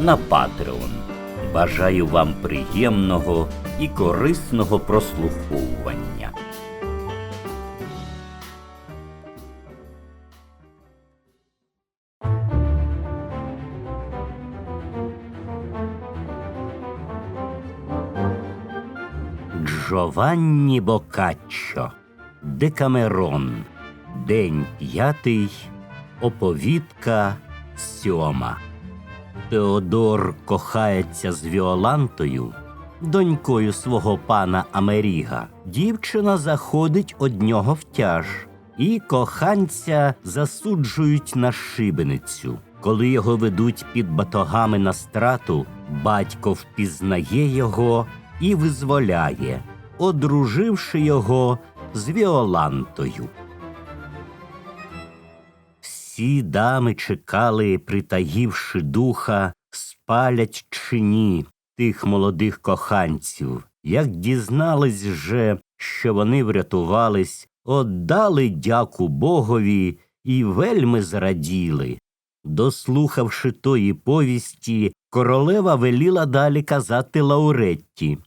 на Patreon. Бажаю вам приємного і корисного прослуховування. Джованні Бокаччо, Декамерон, День п'ятий, оповідка сьома. Теодор кохається з Віолантою, донькою свого пана Амеріга. Дівчина заходить од нього в тяж, і коханця засуджують на шибеницю. Коли його ведуть під батогами на страту, батько впізнає його і визволяє, одруживши його з Віолантою. Всі дами чекали, притаївши духа, спалять чи ні тих молодих коханців. Як дізнались же, що вони врятувались, отдали дяку Богові і вельми зраділи. Дослухавши тої повісті, королева веліла далі казати Лауретті,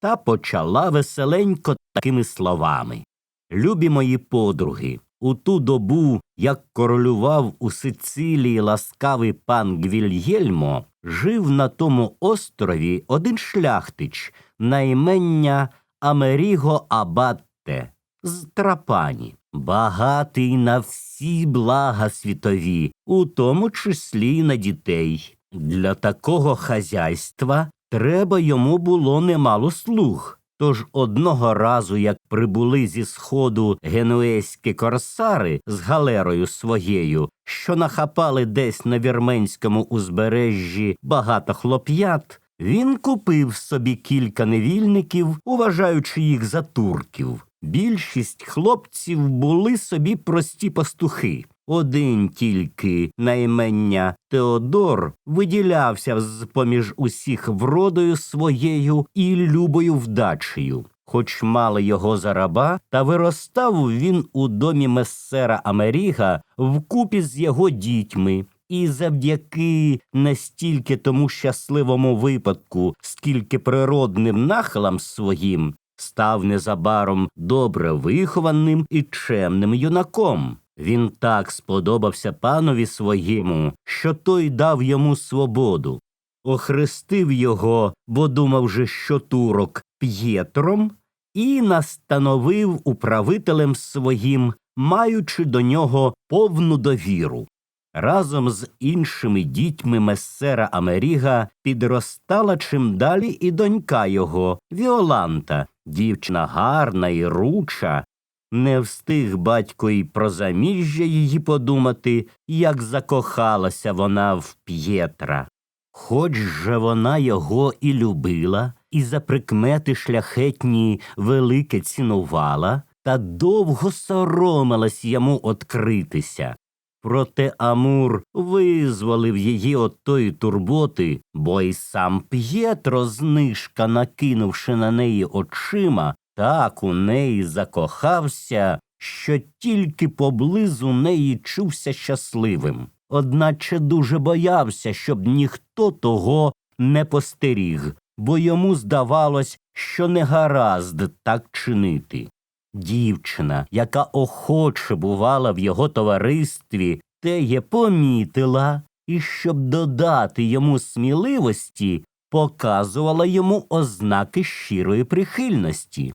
та почала веселенько такими словами. Любі мої подруги, у ту добу, як королював у Сицилії ласкавий пан Гвільєльмо, жив на тому острові один шляхтич на імення Амеріго Абатте з Трапані, багатий на всі блага світові, у тому числі й на дітей. Для такого хазяйства треба йому було немало слуг. Тож одного разу, як прибули зі сходу генуезькі корсари з галерою своєю, що нахапали десь на вірменському узбережжі багато хлоп'ят, він купив собі кілька невільників, уважаючи їх за турків. Більшість хлопців були собі прості пастухи. Один тільки наймення Теодор виділявся з поміж усіх вродою своєю і любою вдачею. Хоч мали його за раба, та виростав він у домі мессера Амеріга вкупі з його дітьми. І завдяки не стільки тому щасливому випадку, скільки природним нахилам своїм, став незабаром добре вихованим і чемним юнаком. Він так сподобався панові своєму, що той дав йому свободу, охрестив його, бо думав же, що турок П'єтром, і настановив управителем своїм, маючи до нього повну довіру. Разом з іншими дітьми мессера Амеріга підростала чим далі і донька його, Віоланта, дівчина гарна і руча. Не встиг батько й про заміжжя її подумати, як закохалася вона в П'єтра. Хоч же вона його і любила, і за прикмети шляхетні велике цінувала, та довго соромилась йому откритися. Проте Амур визволив її от тої турботи, бо й сам П'єтро, знижка, накинувши на неї очима, так у неї закохався, що тільки поблизу неї чувся щасливим, одначе дуже боявся, щоб ніхто того не постеріг, бо йому здавалось, що не гаразд так чинити. Дівчина, яка охоче бувала в його товаристві, теє помітила і, щоб додати йому сміливості, показувала йому ознаки щирої прихильності.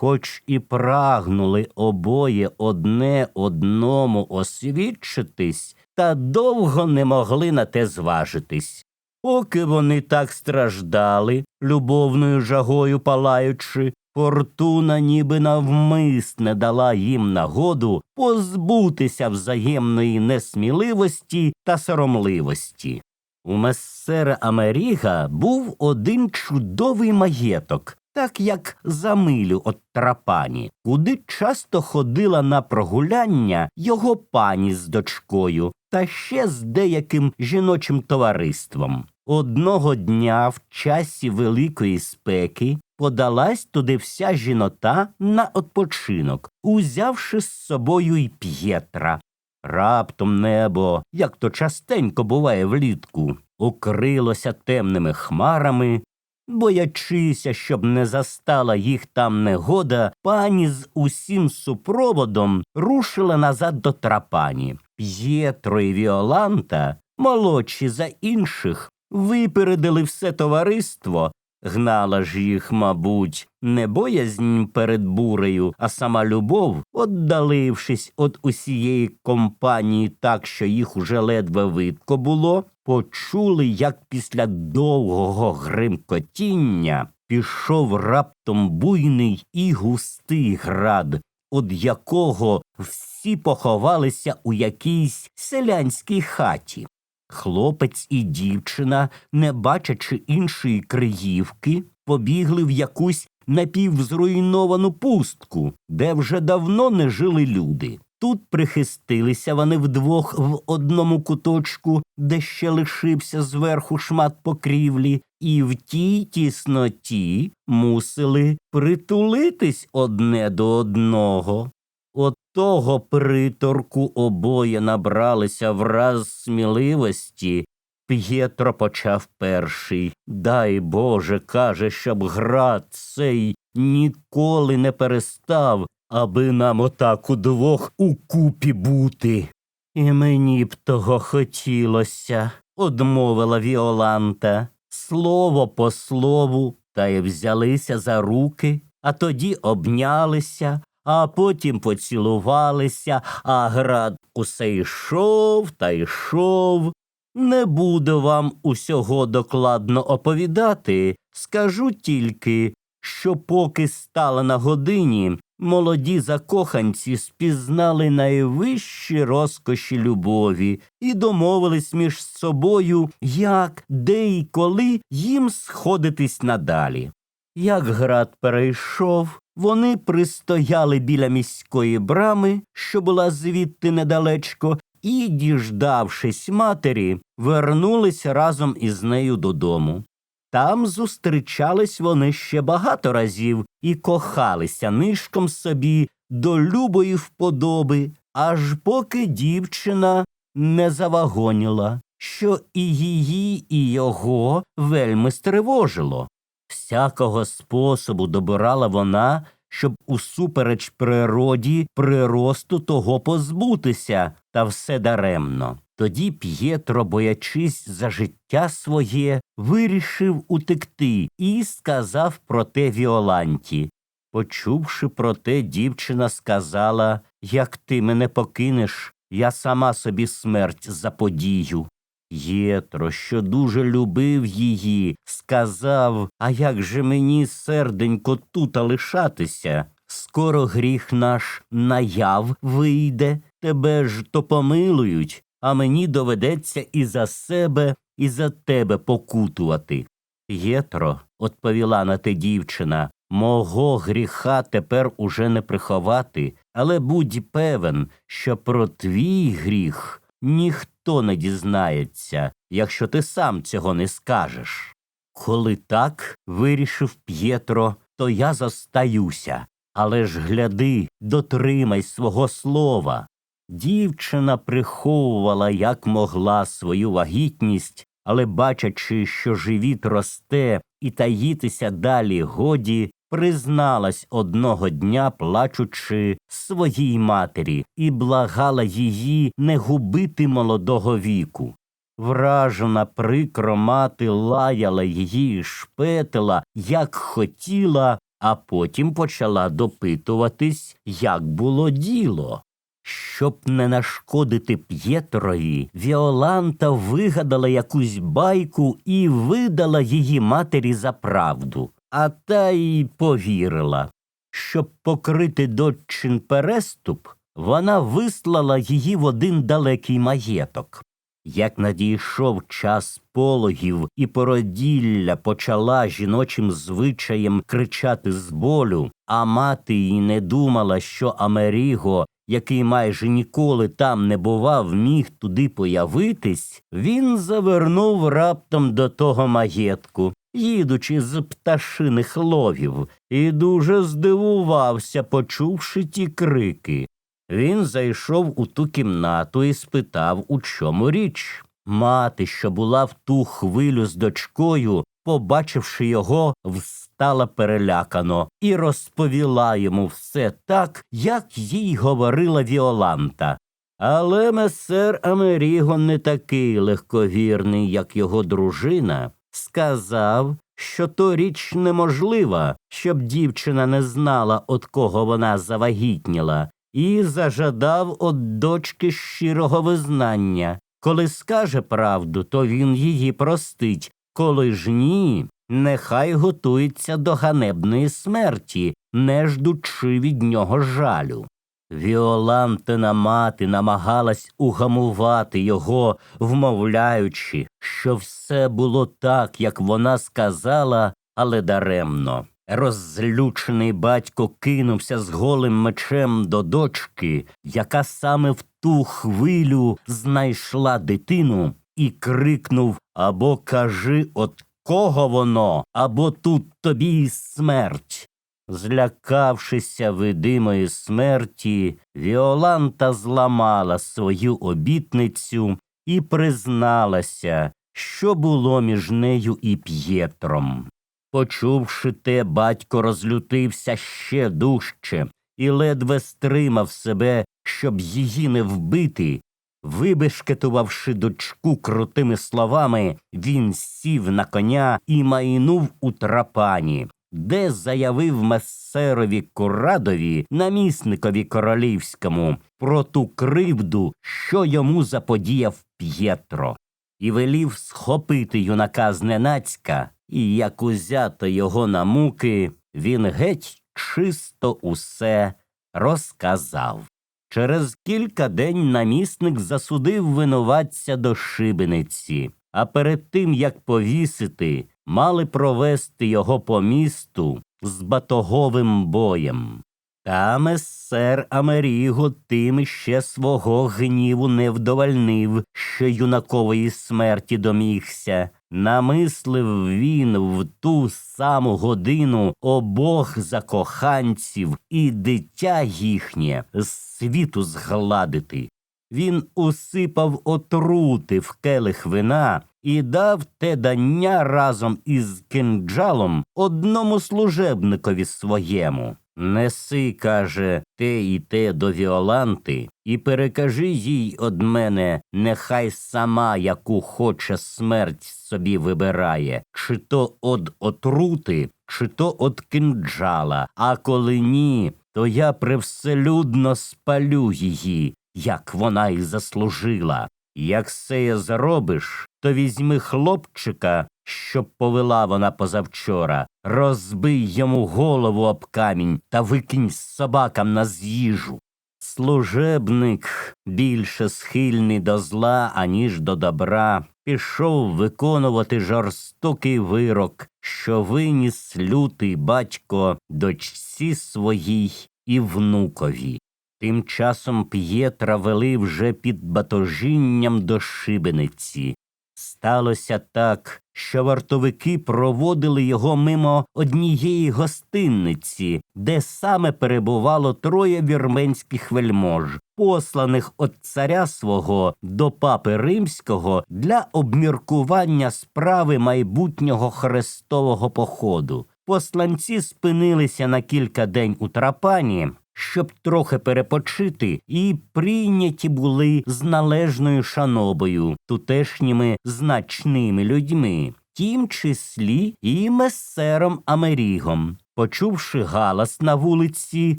Хоч і прагнули обоє одне одному освідчитись, та довго не могли на те зважитись. Поки вони так страждали, любовною жагою палаючи, Фортуна ніби навмисне дала їм нагоду позбутися взаємної несміливості та соромливості. У мессера Амеріга був один чудовий маєток, так як за милю от трапані, куди часто ходила на прогуляння його пані з дочкою та ще з деяким жіночим товариством. Одного дня в часі великої спеки подалась туди вся жінота на odpoczynок, узявши з собою й П'єтра. Раптом небо, як то частенько буває влітку, укрилося темними хмарами, боячися, щоб не застала їх там негода, пані з усім супроводом рушила назад до трапані. П'єтро і Віоланта, молодші за інших, випередили все товариство. Гнала ж їх, мабуть, не боязнь перед бурею, а сама любов, отдалившись від усієї компанії так, що їх уже ледве видко було, почули, як після довгого гримкотіння пішов раптом буйний і густий град, од якого всі поховалися у якійсь селянській хаті. Хлопець і дівчина, не бачачи іншої криївки, побігли в якусь напівзруйновану пустку, де вже давно не жили люди. Тут прихистилися вони вдвох в одному куточку, де ще лишився зверху шмат покрівлі, і в тій тісноті мусили притулитись одне до одного. От того приторку обоє набралися враз сміливості. П'єтро почав перший. Дай Боже, каже, щоб град цей ніколи не перестав, аби нам отак удвох укупі бути. І мені б того хотілося, одмовила Віоланта. Слово по слову, та й взялися за руки, а тоді обнялися, а потім поцілувалися, а град усе йшов та йшов. Не буду вам усього докладно оповідати, скажу тільки, що поки стала на годині, молоді закоханці спізнали найвищі розкоші любові і домовились між собою, як, де і коли їм сходитись надалі. Як град перейшов, вони пристояли біля міської брами, що була звідти недалечко, і, діждавшись матері, вернулись разом із нею додому. Там зустрічались вони ще багато разів і кохалися нишком собі до любої вподоби, аж поки дівчина не завагоніла, що і її, і його вельми стривожило. Всякого способу добирала вона, щоб усупереч природі приросту того позбутися, та все даремно. Тоді П'єтро, боячись за життя своє, вирішив утекти і сказав про те Віоланті. Почувши про те, дівчина сказала Як ти мене покинеш, я сама собі смерть заподію. Єтро, що дуже любив її, сказав А як же мені, серденько, тута лишатися? Скоро гріх наш наяв вийде, тебе ж то помилують, а мені доведеться і за себе, і за тебе покутувати. Єтро, відповіла на те дівчина, мого гріха тепер уже не приховати, але будь певен, що про твій гріх ніхто не дізнається, якщо ти сам цього не скажеш. Коли так, вирішив П'єтро, то я зостаюся. Але ж гляди, дотримай свого слова. Дівчина приховувала як могла свою вагітність, але, бачачи, що живіт росте і таїтися далі годі, призналась одного дня, плачучи своїй матері, і благала її не губити молодого віку. Вражена прикро мати лаяла її і шпетила, як хотіла, а потім почала допитуватись, як було діло. Щоб не нашкодити П'єтрові, Віоланта вигадала якусь байку і видала її матері за правду, а та й повірила. Щоб покрити доччин переступ, вона вислала її в один далекий маєток. Як надійшов час пологів і породілля почала жіночим звичаєм кричати з болю, а мати й не думала, що Амеріго, який майже ніколи там не бував, міг туди появитись, він завернув раптом до того маєтку, їдучи з пташиних ловів, і дуже здивувався, почувши ті крики. Він зайшов у ту кімнату і спитав, у чому річ. Мати, що була в ту хвилю з дочкою, побачивши його, встала перелякано і розповіла йому все так, як їй говорила Віоланта. Але месер Амеріго не такий легковірний, як його дружина, сказав, що то річ неможлива, щоб дівчина не знала, от кого вона завагітніла, і зажадав од дочки щирого визнання. Коли скаже правду, то він її простить, коли ж ні, нехай готується до ганебної смерті, не ждучи від нього жалю. Віолантина мати намагалась угамувати його, вмовляючи, що все було так, як вона сказала, але даремно. Розлючений батько кинувся з голим мечем до дочки, яка саме в ту хвилю знайшла дитину, і крикнув Або кажи, от кого воно, або тут тобі й смерть. Злякавшися видимої смерті, Віоланта зламала свою обітницю і призналася, що було між нею і П'єтром. Почувши те, батько розлютився ще дужче і ледве стримав себе, щоб її не вбити. Вибешкетувавши дочку крутими словами, він сів на коня і майнув у трапані, де заявив месерові Курадові, намісникові королівському, про ту кривду, що йому заподіяв П'єтро, і велів схопити юнака зненацька, і як узято його на муки, він геть чисто усе розказав. Через кілька день намісник засудив винуватця до шибениці, а перед тим як повісити, мали провести його по місту з батоговим боєм. Та месер Амеріго тим ще свого гніву не вдовольнив, що юнакової смерті домігся. Намислив він в ту саму годину обох закоханців і дитя їхнє з світу згладити. Він усипав отрути в келих вина і дав те дання разом із кинджалом одному служебникові своєму. Неси, каже, те і те до Віоланти, і перекажи їй од мене, нехай сама яку хоче смерть собі вибирає, чи то од отрути, чи то од кинджала, а коли ні, то я привселюдно спалю її, як вона й заслужила. Як сеє заробиш, то візьми хлопчика, що повела вона позавчора, розбий йому голову об камінь та викинь собакам на з'їжу. Служебник, більше схильний до зла, аніж до добра, пішов виконувати жорстокий вирок, що виніс лютий батько дочці своїй і внукові. Тим часом П'єтра вели вже під батожінням до шибениці. Сталося так, що вартовики проводили його мимо однієї гостинниці, де саме перебувало троє вірменських вельмож, посланих від царя свого до папи римського для обміркування справи майбутнього хрестового походу. Посланці спинилися на кілька день у трапані, щоб трохи перепочити, і прийняті були з належною шанобою тутешніми значними людьми, тім числі і месером Амерігом. Почувши галас на вулиці,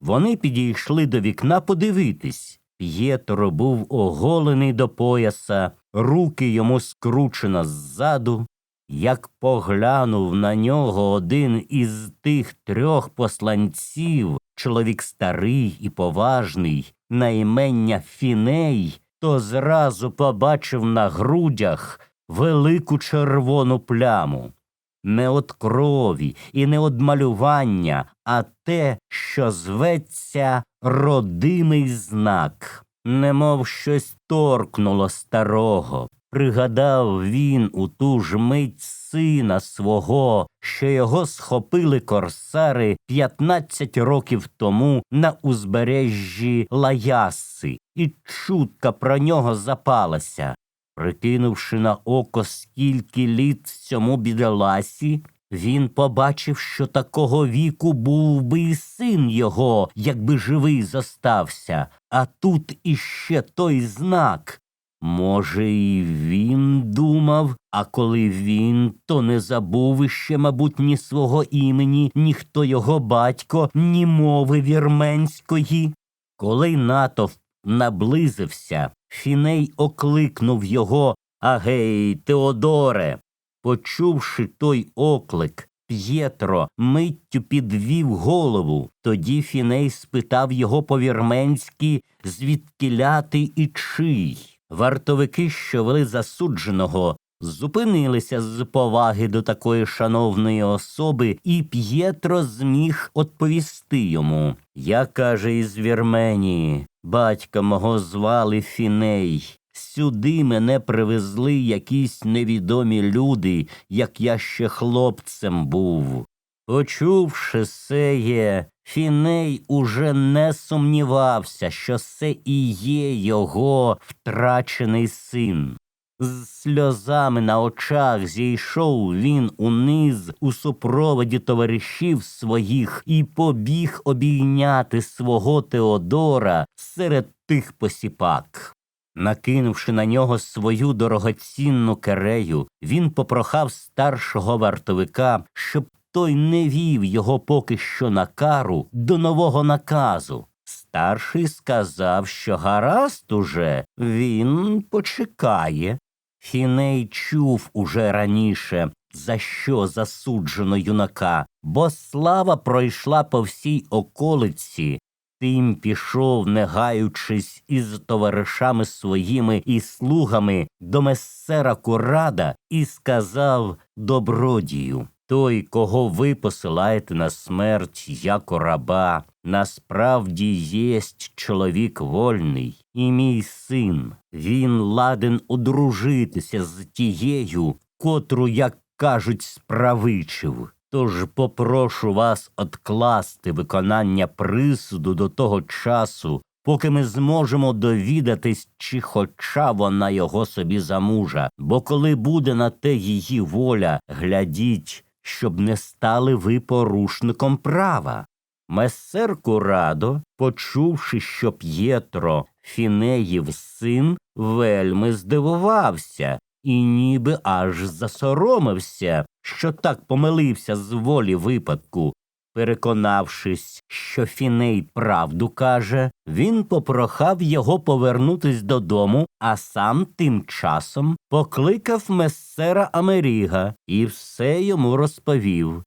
вони підійшли до вікна подивитись. П'єтро був оголений до пояса, руки йому скручено ззаду. Як поглянув на нього один із тих трьох посланців, чоловік старий і поважний, на імення Фіней, то зразу побачив на грудях велику червону пляму. Не од крові і не од малювання, а те, що зветься родимий знак, немов щось торкнуло старого. Пригадав він у ту ж мить сина свого, що його схопили корсари 15 років тому на узбережжі Лаяси, і чутка про нього запалася. Прикинувши на око, скільки літ цьому бідоласі, він побачив, що такого віку був би і син його, якби живий зостався, а тут іще той знак. Може, і він думав, а коли він, то не забув іще, мабуть, ні свого імені, ні хто його батько, ні мови вірменської. Коли натовп наблизився, Фіней окликнув його Агей, Теодоре. Почувши той оклик, П'єтро миттю підвів голову. Тоді Фіней спитав його по-вірменськи, звідки ляти і чий. Вартовики, що вели засудженого, зупинилися з поваги до такої шановної особи, і П'єтро зміг відповісти йому. Я, каже, із Вірменії, батька мого звали Фіней. Сюди мене привезли якісь невідомі люди, як я ще хлопцем був. Почувши сеє, Фіней уже не сумнівався, що це і є його втрачений син. З сльозами на очах зійшов він униз у супроводі товаришів своїх і побіг обійняти свого Теодора серед тих посіпак. Накинувши на нього свою дорогоцінну керею, він попрохав старшого вартовика, щоб той не вів його поки що на кару до нового наказу. Старший сказав, що гаразд уже він почекає. Фіней чув уже раніше, за що засуджено юнака, бо слава пройшла по всій околиці. Тим пішов, не гаючись, із товаришами своїми і слугами до мессера Курада і сказав добродію. Той, кого ви посилаєте на смерть, як раба, насправді єсть чоловік вольний, і мій син. Він ладен одружитися з тією, котру, як кажуть, справичив. Тож попрошу вас откласти виконання присуду до того часу, поки ми зможемо довідатись, чи хоча вона його собі замужа, бо коли буде на те її воля, глядіть, щоб не стали ви порушником права. Месер Курадо, почувши, що П'єтро Фінеїв син, вельми здивувався і ніби аж засоромився, що так помилився з волі випадку. Переконавшись, що Фіней правду каже, він попрохав його повернутись додому, а сам тим часом покликав месера Амеріга і все йому розповів.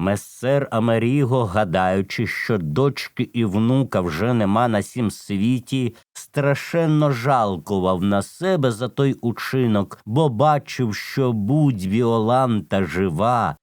Месер Амеріго, гадаючи, що дочки і внука вже нема на сім світі, страшенно жалкував на себе за той учинок, бо бачив, що будь Віоланта жива,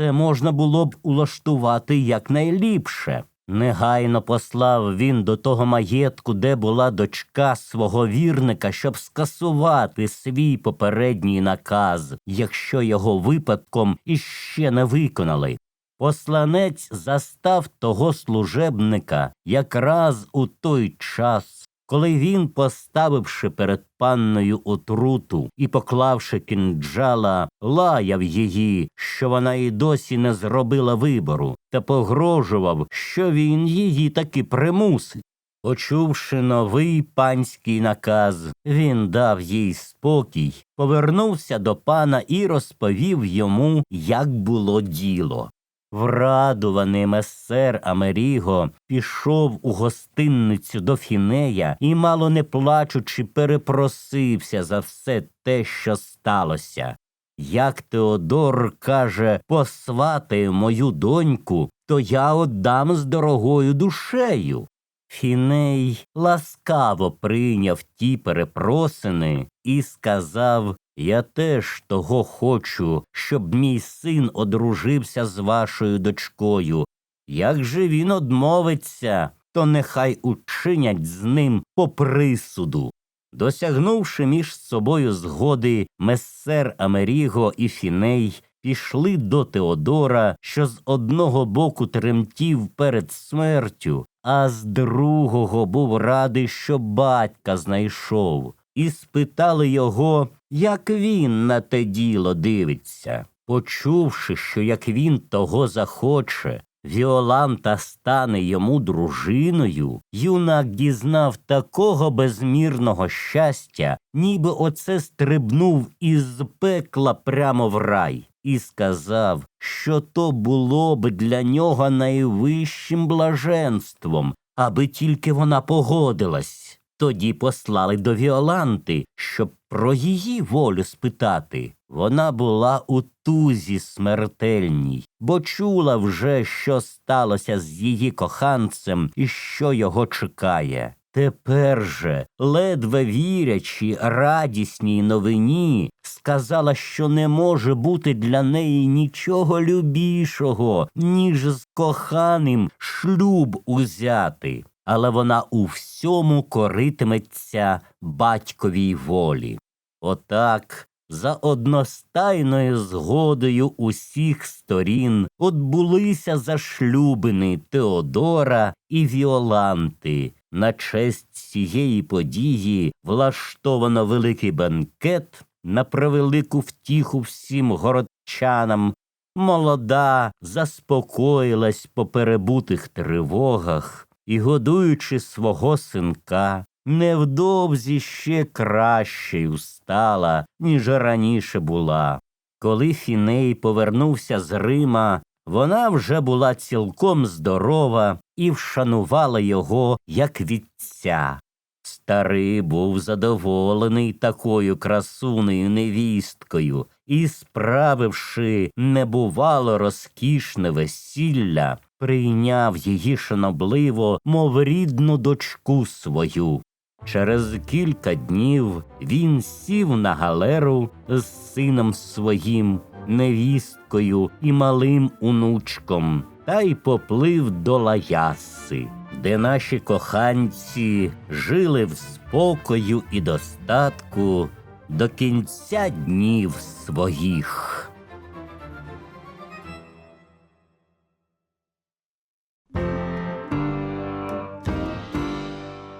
все можна було б улаштувати якнайліпше. Негайно послав він до того маєтку, де була дочка свого вірника, щоб скасувати свій попередній наказ, якщо його випадком іще не виконали. Посланець застав того служебника якраз у той час, коли він, поставивши перед панною отруту і поклавши кинджала, лаяв її, що вона і досі не зробила вибору, та погрожував, що він її таки примусить. Почувши новий панський наказ, він дав їй спокій, повернувся до пана і розповів йому, як було діло. Врадуваний месер Амеріго пішов у гостинницю до Фінея і, мало не плачучи, перепросився за все те, що сталося. Як Теодор каже, посватає мою доньку, то я отдам з дорогою душею. Фіней ласкаво прийняв ті перепросини і сказав Я теж того хочу, щоб мій син одружився з вашою дочкою. Як же він одмовиться, то нехай учинять з ним по присуду. Досягнувши між собою згоди, мессер Амеріго і Фіней пішли до Теодора, що з одного боку тремтів перед смертю, а з другого був радий, що батька знайшов, і спитали його, як він на те діло дивиться. Почувши, що як він того захоче, Віоланта стане йому дружиною, юнак дізнав такого безмірного щастя, ніби оце стрибнув із пекла прямо в рай, і сказав, що то було б для нього найвищим блаженством, аби тільки вона погодилась. Тоді послали до Віоланти, щоб про її волю спитати. Вона була у тузі смертельній, бо чула вже, що сталося з її коханцем і що його чекає. Тепер же, ледве вірячи радісній новині, сказала, що не може бути для неї нічого любішого, ніж з коханим шлюб узяти але вона у всьому коритиметься батьковій волі. Отак, за одностайною згодою усіх сторін отбулися зашлюбини Теодора і Віоланти. На честь цієї події влаштовано великий бенкет на превелику втіху всім городчанам. Молода заспокоїлась по перебутих тривогах і, годуючи свого синка, невдовзі ще кращою стала, ніж раніше була. Коли Фіней повернувся з Рима, вона вже була цілком здорова і вшанувала його як вітця. Старий був задоволений такою красунею невісткою і, справивши небувало розкішне весілля, прийняв її шанобливо, мов рідну дочку свою. Через кілька днів він сів на галеру з сином своїм, невісткою і малим онучком, та й поплив до Лаяси, де наші коханці жили в спокою і достатку до кінця днів своїх.